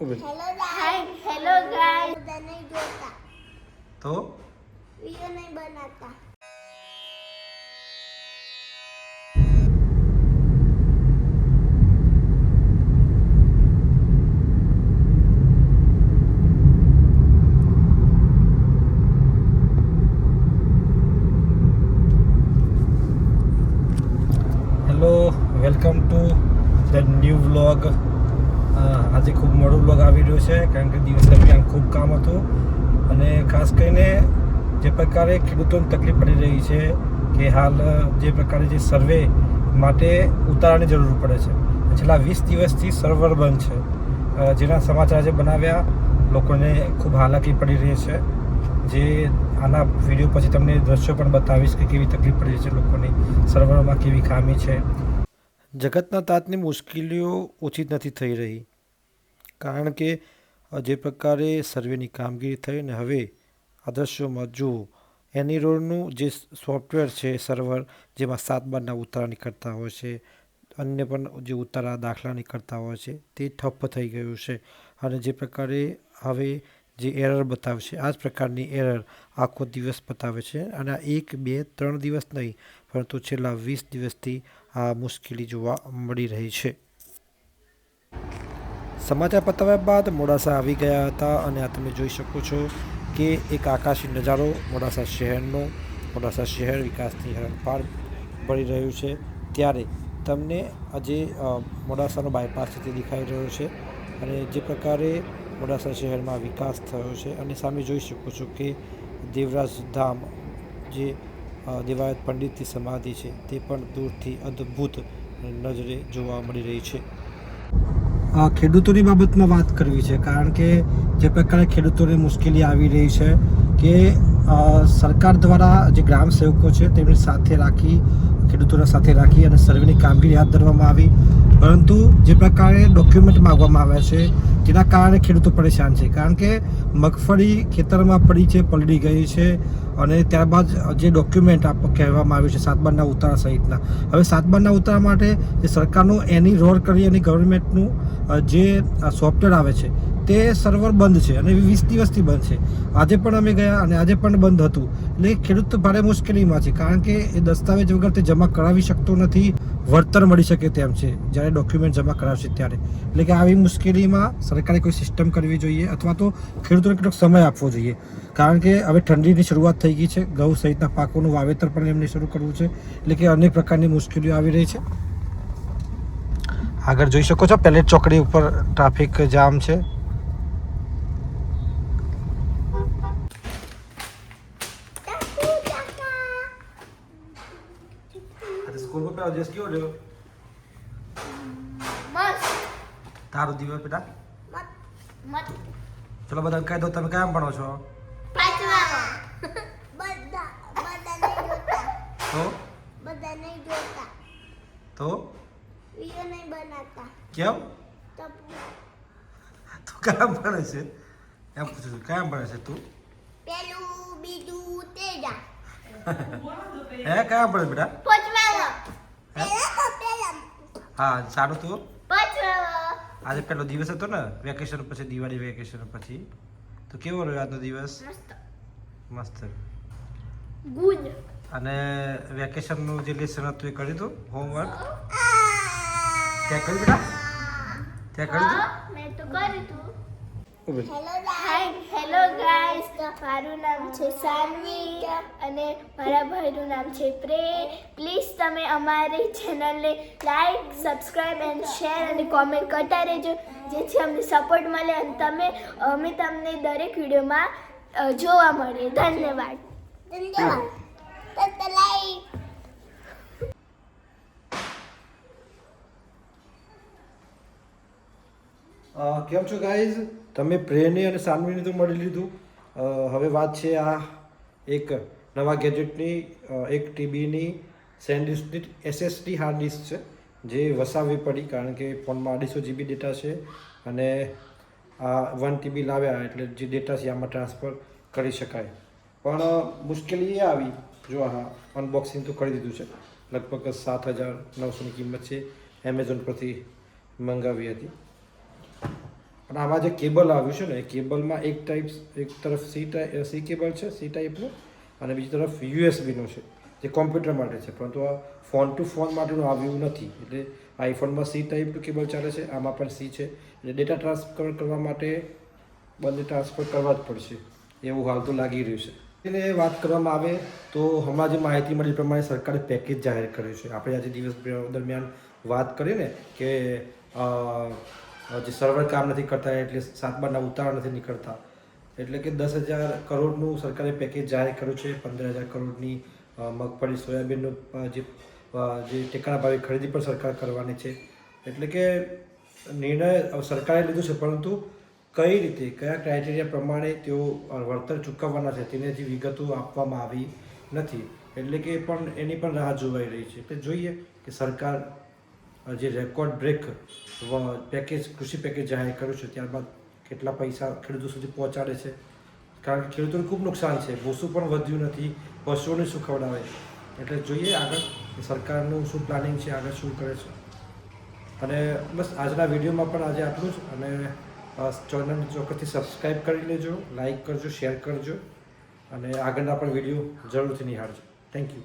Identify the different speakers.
Speaker 1: Hello guys hello guys બધા જોતા
Speaker 2: તો?
Speaker 1: વિડિયો નહીં બનાતા
Speaker 2: welcome to the new vlog આજે ખૂબ મોડું બ્લોગ આવી રહ્યો છે, કારણ કે દિવસ દરમિયાન ખૂબ કામ હતું. અને ખાસ કરીને જે પ્રકારે ખેડૂતોને તકલીફ પડી રહી છે કે હાલ જે પ્રકારે જે સર્વે માટે ઉતારાની જરૂર પડે છે. છેલ્લા વીસ દિવસથી સર્વર બંધ છે. જેના સમાચાર આજે બનાવ્યા, લોકોને ખૂબ હાલાકી પડી રહી છે. જે આના વીડિયો પછી તમને દ્રશ્યો પણ બતાવીશ કે કેવી તકલીફ પડી છે લોકોની સર્વરમાં કેવી ખામી છે. જગતના તાતની મુશ્કેલીઓ ઓછી નથી થઈ રહી. કારણ કે જે પ્રકારે સર્વેની કામગીરી થઈ ને હવે આ દ્રશ્યોમાં જુઓ. એની રોડનું જે સોફ્ટવેર છે, સર્વર, જેમાં સાત બારના ઉતારા નીકળતા હોય છે, અન્ય પણ જે ઉતારા દાખલા નીકળતા હોય છે, તે ઠપ્પ થઈ ગયું છે. અને જે પ્રકારે હવે જે એરર બતાવે છે, આ જ પ્રકારની એરર આખો દિવસ બતાવે છે. અને આ એક, બે, ત્રણ દિવસ નહીં, પરંતુ છેલ્લા વીસ દિવસથી આ મુશ્કેલી જોવા મળી રહી છે. સમાચાર પતાવ્યા બાદ મોડાસા આવી ગયા હતા અને આ તમે જોઈ શકો છો કે એક આકાશી નજારો મોડાસા શહેરનો, મોડાસા શહેર વિકાસની હરણફાળ પડી રહ્યું છે. ત્યારે તમને આજે મોડાસાનો બાયપાસ તે દેખાઈ રહ્યો છે અને જે પ્રકારે મોડાસા શહેરમાં વિકાસ થયો છે અને સામે જોઈ શકો છો કે દેવરાજ ધામ જે દેવાયત પંડિતની સમાધિ છે તે પણ દૂરથી અદ્ભુત નજરે જોવા મળી રહી છે. ખેડૂતોની બાબતમાં વાત કરવી છે, કારણ કે જે પ્રકારે ખેડૂતોને મુશ્કેલી આવી રહી છે કે સરકાર દ્વારા જે ગ્રામ સેવકો છે, તેમની સાથે રાખી, ખેડૂતોના સાથે રાખી અને સર્વેની કામગીરી હાથ ધરવામાં આવી. પરંતુ જે પ્રકારે ડોક્યુમેન્ટ માગવામાં આવ્યા છે, તેના કારણે ખેડૂતો પરેશાન છે. કારણ કે મગફળી ખેતરમાં પડી છે, પલળી ગઈ છે અને ત્યારબાદ જે ડોક્યુમેન્ટ આપ કહેવામાં આવ્યું છે, સાતબારના ઉતારા સહિતના. હવે સાતબારના ઉતારા માટે જે સરકારનું એની રોડ કરી અને ગવર્મેન્ટનું જે સોફ્ટવેર આવે છે તે સર્વર બંધ છે અને વીસ દિવસથી બંધ છે. આજે પણ અમે ગયા અને આજે પણ બંધ હતું. એટલે ખેડૂત ભારે મુશ્કેલીમાં છે. કારણ કે એ દસ્તાવેજ વગર તે જમા કરાવી શકતો નથી. વળતર મળી શકે તેમ છે. જ્યારે ડોક્યુમેન્ટ જમા કરાવશે ત્યારે. એટલે કે આવી મુશ્કેલીમાં સરકારે કોઈ સિસ્ટમ કરવી જોઈએ અથવા તો ખેડૂતોને કેટલોક સમય આપવો જોઈએ. કારણ કે હવે ઠંડીની શરૂઆત થઈ ગઈ છે. ઘઉં સહિતના પાકોનું વાવેતર પણ એમને શરૂ કરવું છે. એટલે કે અનેક પ્રકારની મુશ્કેલીઓ આવી રહી છે. આગળ જોઈ શકો છો. પેલેટ ચોકડી ઉપર ટ્રાફિક જામ છે. પેલો દિવસ કેવો રહ્યો?
Speaker 1: મસ્ત.
Speaker 2: તારો દિવસ બેટા?
Speaker 1: મત
Speaker 2: ચલો બધા કહી દો તમે કેમ ભણો છો?
Speaker 1: બધા બધા જોતા.
Speaker 2: તો?
Speaker 1: બધા નહીં જોતા.
Speaker 2: તો?
Speaker 1: વિડિયો નહીં બનાતા
Speaker 2: કેમ?
Speaker 1: તો
Speaker 2: તું કયા ભણે છે? એમ પૂછું છું કયા ભણે છે તું?
Speaker 1: પેલું બીજું તેજા.
Speaker 2: હે કયા ભણે બેટા? હા સારું તું. આજે પહેલો દિવસ હતો ને વેકેશન પછી દિવાળી વેકેશન પછી. તો કેવો રહ્યો આજનો દિવસ?
Speaker 1: મસ્ત.
Speaker 2: અને વેકેશનનું જે લેસન હતું એ કર્યું હતું હોમવર્ક ત્યાં કર્યું બેટા ત્યાં કર્યું હતું
Speaker 1: હાય હેલો ગાઈસ મારું નામ છે સાનવી અને મારા ભાઈનું નામ છે પ્રે પ્લીઝ તમે અમારી ચેનલને લાઈક સબસ્ક્રાઇબ એન્ડ શેર અને કોમેન્ટ કરતા રહેજો. જેથી અમને સપોર્ટ મળે અને તમે અમે તમને દરેક વિડીયોમાં જોવા મળીએ ધન્યવાદ. ધન્યવાદ. લાઈક
Speaker 2: કેમ છો ગાઈઝ તમે પ્રેરણી અને સાનવીને તો મળી લીધું. હવે વાત છે આ એક નવા ગેજેટની એક ટીબીની સેન્ડિસ્કની એસએસડી હાર્ડ ડિસ્ક છે, જે વસાવવી પડી કારણ કે ફોનમાં અઢીસો જીબી ડેટા છે અને આ વન ટીબી લાવ્યા એટલે જે ડેટા છે આમાં ટ્રાન્સફર કરી શકાય. પણ મુશ્કેલી એ આવી. જો હા અનબોક્સિંગ તો કરી દીધું છે. લગભગ સાત હજાર નવસોની કિંમત છે એમેઝોન પરથી મંગાવી હતી. અને આમાં જે કેબલ આવ્યું છે ને, એ કેબલમાં એક ટાઈપ એક તરફ સી ટાઈપ સી કેબલ છે સી ટાઈપનું અને બીજી તરફ યુએસબીનું છે, જે કોમ્પ્યુટર માટે છે. પરંતુ આ ફોન ટુ ફોન માટેનું આવ્યું નથી. એટલે આઈફોનમાં સી ટાઈપનું કેબલ ચાલે છે, આમાં પણ સી છે. એટલે ડેટા ટ્રાન્સફર કરવા માટે બંને ટ્રાન્સફર કરવા જ પડશે. એવું હાલ તો લાગી રહ્યું છે. એને વાત કરવામાં આવે તો હમણાં જે માહિતી મળી પ્રમાણે સરકારે પેકેજ જાહેર કર્યું છે. આપણે આજે દિવસ દરમિયાન વાત કરીને કે જે સર્વર કામ નથી કરતા, એટલે સાતબારના ઉતારા નથી નીકળતા. એટલે કે દસ હજાર કરોડનું સરકારે પેકેજ જાહેર કર્યું છે, પંદર હજાર કરોડની મગફળી, સોયાબીનનું જે જે ટેકાના ભાવે ખરીદી પણ સરકાર કરવાની છે. એટલે કે નિર્ણય સરકારે લીધો છે, પરંતુ કઈ રીતે, કયા ક્રાઇટેરિયા પ્રમાણે તેઓ વળતર ચૂકવવાના છે, તેને હજી વિગતો આપવામાં આવી નથી. એટલે કે પણ એની પણ રાહ જોવાઈ રહી છે. એટલે જોઈએ કે સરકાર જે રેકોર્ડ બ્રેક પેકેજ કૃષિ પેકેજ જાહેર કર્યું છે, ત્યારબાદ કેટલા પૈસા ખેડૂતો સુધી પહોંચાડે છે. કારણ કે ખેડૂતોને ખૂબ નુકસાન છે, ભૂસું પણ વધ્યું નથી, પશુઓને શું ખવડાવે એટલે જોઈએ આગળ સરકારનું શું પ્લાનિંગ છે, આગળ શું કરે છે. અને બસ આજના વિડીયોમાં પણ આજે આટલું જ અને ચેનલ ચોક્કસથી સબસ્ક્રાઈબ કરી લેજો લાઈક કરજો શેર કરજો અને આગળના પણ વીડિયો જરૂરથી નિહાળજો. Thank you